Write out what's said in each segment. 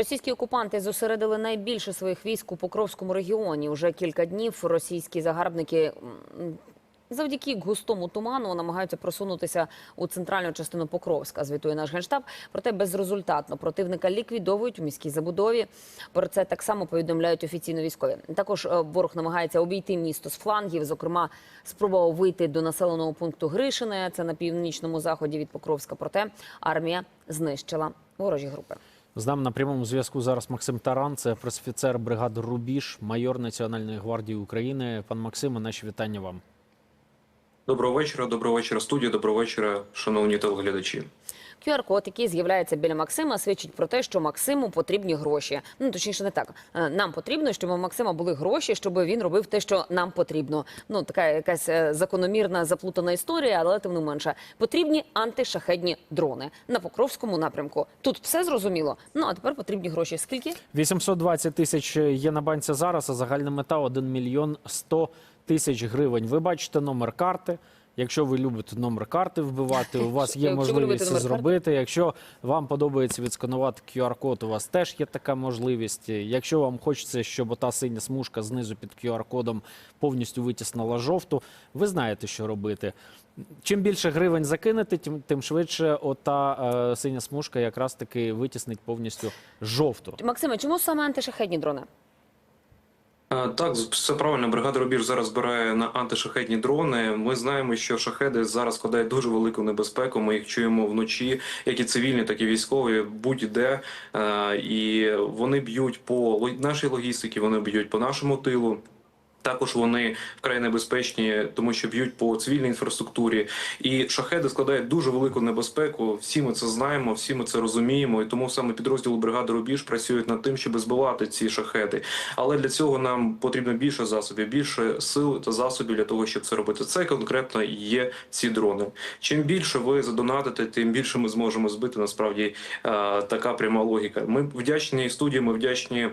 Російські окупанти зосередили найбільше своїх військ у Покровському регіоні. Уже кілька днів російські загарбники завдяки густому туману намагаються просунутися у центральну частину Покровська. Звітує наш генштаб. Проте безрезультатно противника ліквідовують у міській забудові. Про це так само повідомляють офіційно військові. Також е, ворог намагається обійти місто з флангів. Зокрема, спробував вийти до населеного пункту Гришине. Це на північному заході від Покровська. Проте армія знищила ворожі групи. З нами на прямому зв'язку зараз Максим Таран, це пресофіцер бригади Рубіж, майор Національної гвардії України. Пан Максиме, наші вітання вам. Доброго вечора, доброго вечора, студія, доброго вечора, шановні телеглядачі. QR-код, який з'являється біля Максима, свідчить про те, що Максиму потрібні гроші. Ну точніше, не так. Е, Нам потрібно, щоб у Максима були гроші, щоб він робив те, що нам потрібно. Ну така якась е, закономірна заплутана історія, але тим не менше потрібні антишахедні дрони на Покровському напрямку. Тут все зрозуміло. Ну а тепер потрібні гроші. Скільки? 820 тисяч є на банці зараз, а загальна мета 1 мільйон 100 тисяч гривень. Ви бачите номер карти. Якщо ви любите номер карти вбивати, у вас є Якщо ви можливість любите це номер карти. зробити. Якщо вам подобається відсканувати QR-код, у вас теж є така можливість. Якщо вам хочеться, щоб ота синя смужка знизу під QR-кодом повністю витіснила жовту, ви знаєте, що робити. Чим більше гривень закинете, тим, тим швидше ота е, синя смужка якраз таки витіснить повністю жовту. Максиме, чому саме антишахедні дрони? А, Так, все правильно. Бригада Рубіж зараз збирає на антишахедні дрони. Ми знаємо, що шахеди зараз складають дуже велику небезпеку. Ми їх чуємо вночі, як і цивільні, так і військові, будь-де. Е, І вони б'ють по нашій логістиці, вони б'ють по нашому тилу. Також вони вкрай небезпечні, тому що б'ють по цивільній інфраструктурі, і шахеди складають дуже велику небезпеку. Всі ми це знаємо, всі ми це розуміємо. І тому саме підрозділи бригади Рубіж працюють над тим, щоб збивати ці шахеди. Але для цього нам потрібно більше засобів, більше сил та засобів для того, щоб це робити. Це конкретно є ці дрони. Чим більше ви задонатите, тим більше ми зможемо збити. Насправді е, така пряма логіка. Ми вдячні студії, ми вдячні.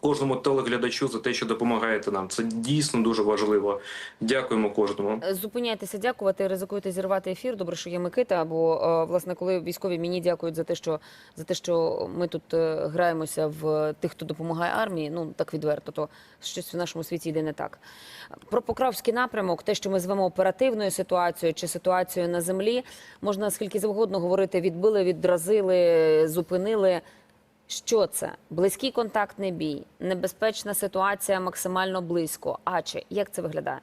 Кожному телеглядачу за те, що допомагаєте нам, це дійсно дуже важливо. Дякуємо кожному. Е, Зупиняйтеся дякувати, ризикуєте зірвати ефір. Добре, що є Микита. Бо е, власне, коли військові мені дякують за те, що за те, що ми тут е, граємося в тих, хто допомагає армії. Ну так відверто, то щось в нашому світі йде не так. Про Покровський напрямок, те, що ми звемо оперативною ситуацією чи ситуацією на землі, можна скільки завгодно говорити: відбили, відразили, зупинили. Що це? Близький контактний бій, небезпечна ситуація максимально близько. А чи як це виглядає?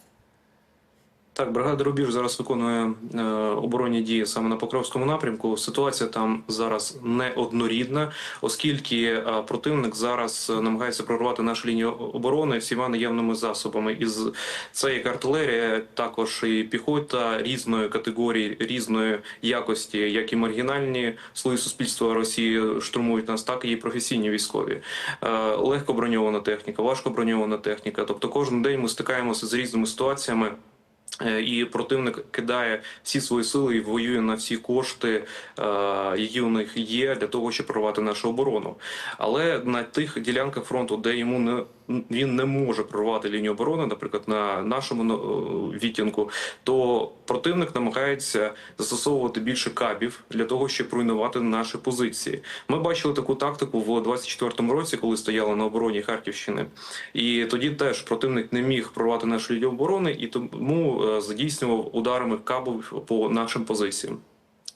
Так, бригада Рубіж зараз виконує е, оборонні дії саме на Покровському напрямку. Ситуація там зараз не однорідна, оскільки е, противник зараз е, намагається прорвати нашу лінію оборони всіма наявними засобами. Із це як артилерія, також і піхота різної категорії, різної якості, як і маргінальні слої суспільства Росії штурмують нас, так і професійні військові. Е, легко броньована техніка, важко броньована техніка. Тобто, кожен день ми стикаємося з різними ситуаціями. Е, І противник кидає всі свої сили і воює на всі кошти, е, які у них є для того, щоб прорвати нашу оборону. Але на тих ділянках фронту, де йому не він не може прорвати лінію оборони, наприклад, на нашому е, відтінку, то противник намагається застосовувати більше кабів для того, щоб руйнувати наші позиції. Ми бачили таку тактику в 24-му році, коли стояли на обороні Харківщини, і тоді теж противник не міг прорвати нашу лінію оборони, і тому е, задійснював ударами кабів по нашим позиціям.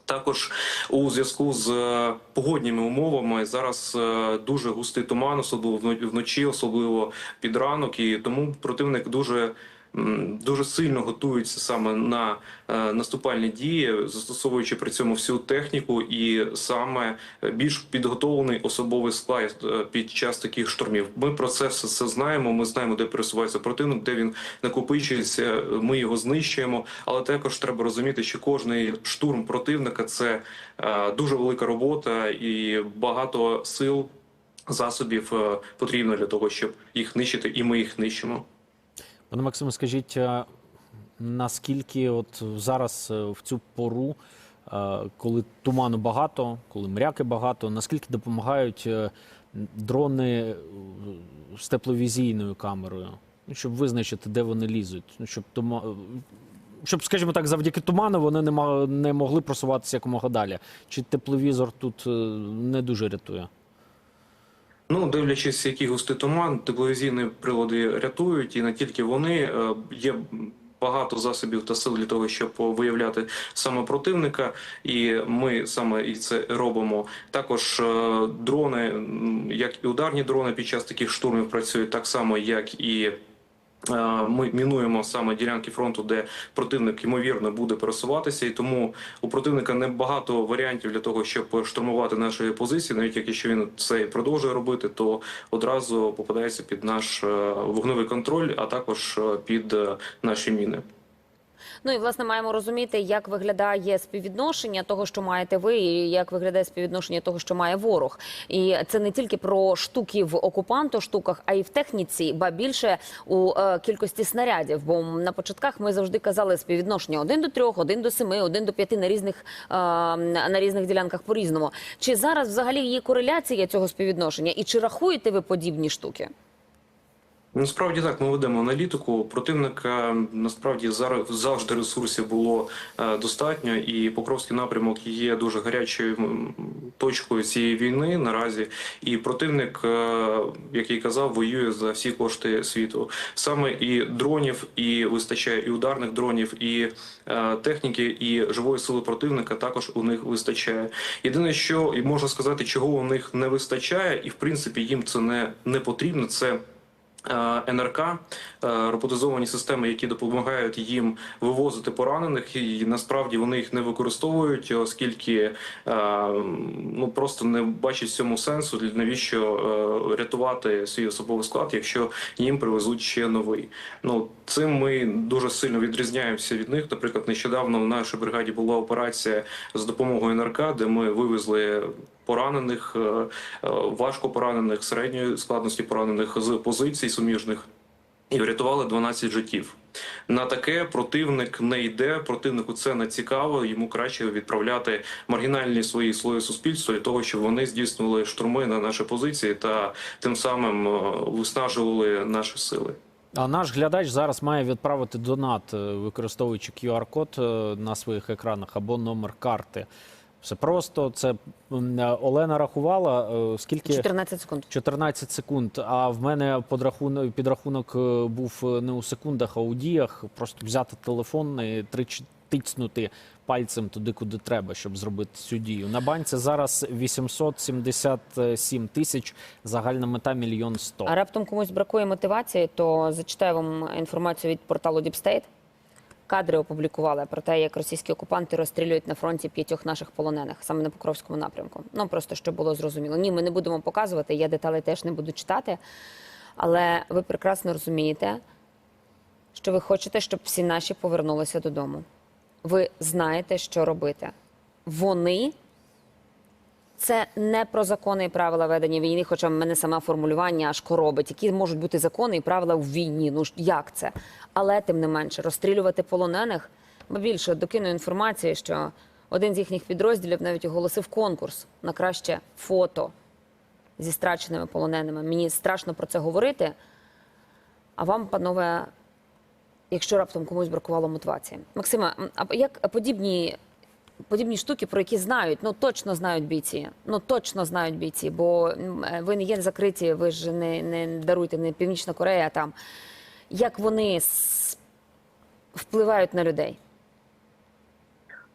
Також у зв'язку з е, погодніми умовами зараз е, дуже густий туман, особливо вночі, особливо під ранок, і тому противник дуже. Дуже сильно готується саме на е, наступальні дії, застосовуючи при цьому всю техніку, і саме е, більш підготовлений особовий склад е, під час таких штурмів. Ми про це все, все знаємо. Ми знаємо, де пересувається противник, де він накопичується. Ми його знищуємо. Але також треба розуміти, що кожний штурм противника це дуже велика робота і багато сил, засобів потрібно для того, щоб їх нищити, і ми їх нищимо. Пане Максиме, скажіть, е, наскільки от зараз е, в цю пору, е, коли туману багато, коли мряки багато, наскільки допомагають дрони з тепловізійною камерою, Ну, щоб визначити, де вони лізуть, ну, щоб. Щоб, скажімо так, завдяки туману вони не, могли просуватися якомога далі. Чи тепловізор тут не дуже рятує? Ну, дивлячись, який густий туман, тепловізійні прилади рятують, і не тільки вони Е, є. Багато засобів та сил для того, щоб виявляти саме противника, і ми саме і це робимо. Також е, дрони, як і ударні дрони під час таких штурмів працюють так само, як і ми мінуємо саме ділянки фронту, де противник ймовірно буде пересуватися, і тому у противника небагато варіантів для того, щоб штурмувати наші позиції. Навіть якщо він це продовжує робити, то одразу попадається під наш е, вогневий контроль, а також е, під е, наші міни. Ну і власне маємо розуміти, як виглядає співвідношення того, що маєте ви, і як виглядає співвідношення того, що має ворог. І це не тільки про штуки в окупанту штуках, а й в техніці, ба більше у е, кількості снарядів. Бо на початках ми завжди казали співвідношення 1 до 3, 1 до 7, 1 до 5 на різних е, на різних ділянках по різному. Чи зараз взагалі є кореляція цього співвідношення? І чи рахуєте ви подібні штуки? Насправді так, ми ведемо аналітику. Противника насправді зараз завжди ресурсів було е, достатньо, і Покровський напрямок є дуже гарячою точкою цієї війни наразі. І противник, е, як я казав, воює за всі кошти світу. Саме і дронів, і вистачає і ударних дронів, і е, техніки, і живої сили противника також у них вистачає. Єдине, що і можна сказати, чого у них не вистачає, і в принципі їм це не, не потрібно. Це НРК, е, роботизовані системи, які допомагають їм вивозити поранених, і насправді вони їх не використовують, оскільки е, ну просто не бачать цьому сенсу. Навіщо е, рятувати свій особовий склад, якщо їм привезуть ще новий. Ну цим ми дуже сильно відрізняємося від них. Наприклад, нещодавно в нашій бригаді була операція з допомогою НРК, де ми вивезли поранених, е, е, важко поранених, середньої складності поранених з позицій суміжних. І врятували 12 життів. На таке противник не йде. Противнику це не цікаво. Йому краще відправляти маргінальні свої слої суспільства для того, щоб вони здійснювали штурми на наші позиції та тим самим е, виснажували наші сили. А наш глядач зараз має відправити донат, використовуючи QR-код на своїх екранах або номер карти. Все просто. Це е, Олена рахувала е, скільки 14 секунд. 14 секунд. А в мене подрахунок підрахунок е, був не у секундах, а у діях. Просто взяти телефон і тричі тицнути пальцем туди, куди треба, щоб зробити цю дію. На банці зараз 877 тисяч. Загальна мета мільйон сто. А раптом комусь бракує мотивації, то зачитаю вам інформацію від порталу Deep State. Кадри опублікували про те, як російські окупанти розстрілюють на фронті п'ятьох наших полонених саме на Покровському напрямку. Ну просто щоб було зрозуміло. Ні, ми не будемо показувати. Я деталі теж не буду читати. Але ви прекрасно розумієте, що ви хочете, щоб всі наші повернулися додому. Ви знаєте, що робити. Вони це не про закони і правила ведення війни, хоча в мене саме формулювання аж коробить, які можуть бути закони і правила в війні. Ну ж як це? Але тим не менше, розстрілювати полонених, бо більше докину інформації, що один з їхніх підрозділів навіть оголосив конкурс на краще фото зі страченими полоненими. Мені страшно про це говорити. А вам, панове, якщо раптом комусь бракувало мотивації. Максима, а як подібні, подібні штуки, про які знають, ну точно знають бійці. Ну точно знають бійці, бо е, ви не є закриті, ви ж не, не даруйте не Північна Корея, а там. Як вони впливають на людей?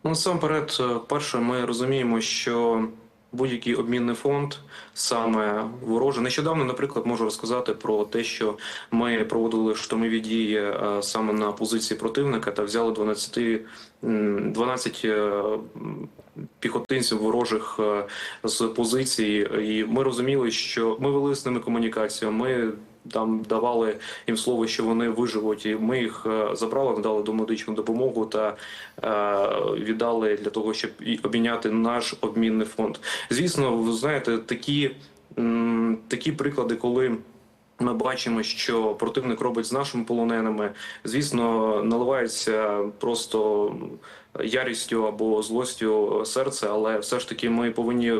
Ну, насамперед, е, перше, ми розуміємо, що будь-який обмінний фонд саме вороже. Нещодавно, наприклад, можу розказати про те, що ми проводили штурмові дії е, саме на позиції противника та взяли 12, 12 е, піхотинців ворожих е, з позицій, і ми розуміли, що ми вели з ними комунікацію. Ми там давали їм слово, що вони виживуть, і ми їх е, забрали, надали домедичну допомогу та е, віддали для того, щоб обміняти наш обмінний фонд. Звісно, ви знаєте, такі, такі приклади, коли. Ми бачимо, що противник робить з нашими полоненими. Звісно, наливається просто ярістю або злостю серце, але все ж таки ми повинні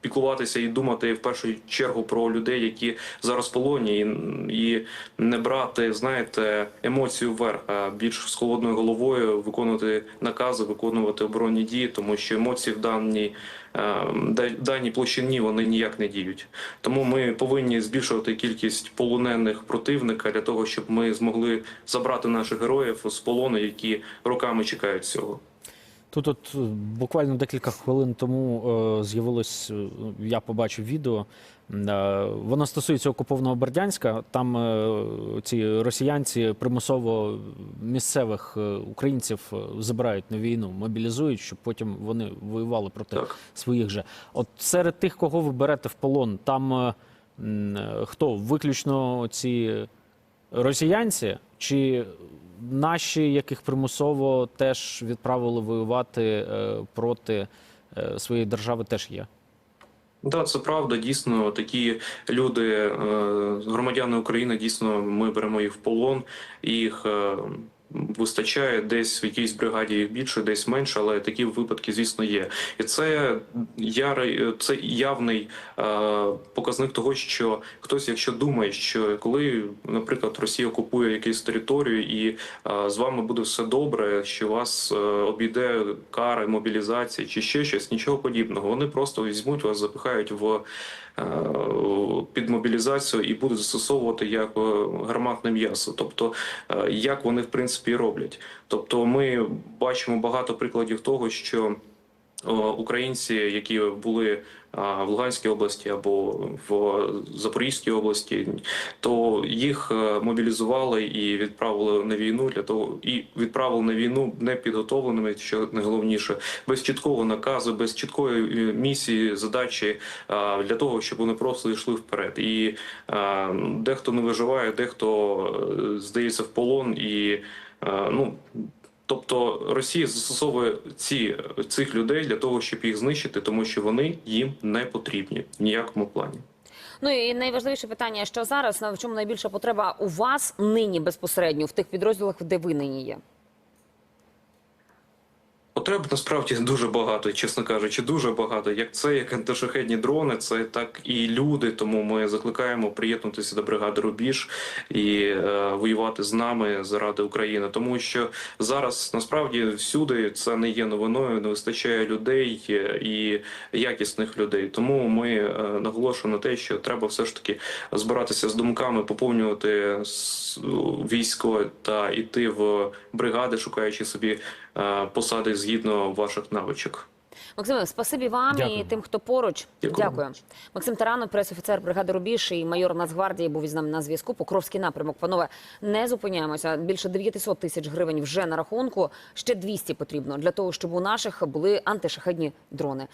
піклуватися і думати в першу чергу про людей, які зараз в полоні, і, і не брати, знаєте, емоцію вверх, а більш з холодною головою виконувати накази, виконувати оборонні дії, тому що емоції в даній, е, даній площині вони ніяк не діють. Тому ми повинні збільшувати кількість полонених противника для того, щоб ми змогли забрати наших героїв з полону, які роками чекають цього. Тут, от е, буквально декілька хвилин тому е, з'явилось, е, я побачив відео. Воно стосується окупованого Бердянська. Там ці росіянці примусово місцевих українців забирають на війну, мобілізують, щоб потім вони воювали проти Так. своїх же. От серед тих, кого ви берете в полон, там хто? Виключно ці росіянці чи наші, яких примусово теж відправили воювати е, проти е, своєї держави, теж є. Так, це правда. Дійсно, такі люди, е, громадяни України, дійсно, ми беремо їх в полон. Їх вистачає десь в якійсь бригаді більше, десь менше, але такі випадки, звісно, є. І це ярий, це явний е, показник того, що хтось, якщо думає, що коли, наприклад, Росія окупує якусь територію і е, з вами буде все добре, що вас е, обійде кара, мобілізація чи ще щось, нічого подібного. Вони просто візьмуть вас, запихають в під мобілізацію і будуть застосовувати як е, гарматне м'ясо. Тобто, е, як вони в принципі роблять. Тобто, ми бачимо багато прикладів того, що е, українці, які були в Луганській області або в Запорізькій області, то їх е, мобілізували і відправили на війну для того, і відправили на війну не підготовленими, що найголовніше, без чіткого наказу, без чіткої е, місії, задачі для того, щоб вони просто йшли вперед. І дехто не виживає, дехто е, здається в полон і е, ну. Тобто Росія застосовує ці цих людей для того, щоб їх знищити, тому що вони їм не потрібні в ніякому плані. Ну і найважливіше питання, що зараз на чому найбільша потреба у вас нині безпосередньо в тих підрозділах, де ви нині є? Потреб насправді дуже багато, чесно кажучи, дуже багато. Як це, як антишахедні дрони, це так і люди. Тому ми закликаємо приєднутися до бригади Рубіж і е, воювати з нами заради України. Тому що зараз насправді всюди це не є новиною. Не вистачає людей е, і якісних людей. Тому ми е, наголошуємо на те, що треба все ж таки збиратися з думками, поповнювати військо та йти в бригади, шукаючи собі посади згідно ваших навичок. Максиме, спасибі вам і тим, хто поруч. Дякую. Дякую. Максим Таранов, прес-офіцер бригади Рубіж і майор Нацгвардії був із нами на зв'язку. Покровський напрямок. Панове, не зупиняємося. Більше 900 тисяч гривень вже на рахунку. Ще 200 потрібно для того, щоб у наших були антишахедні дрони.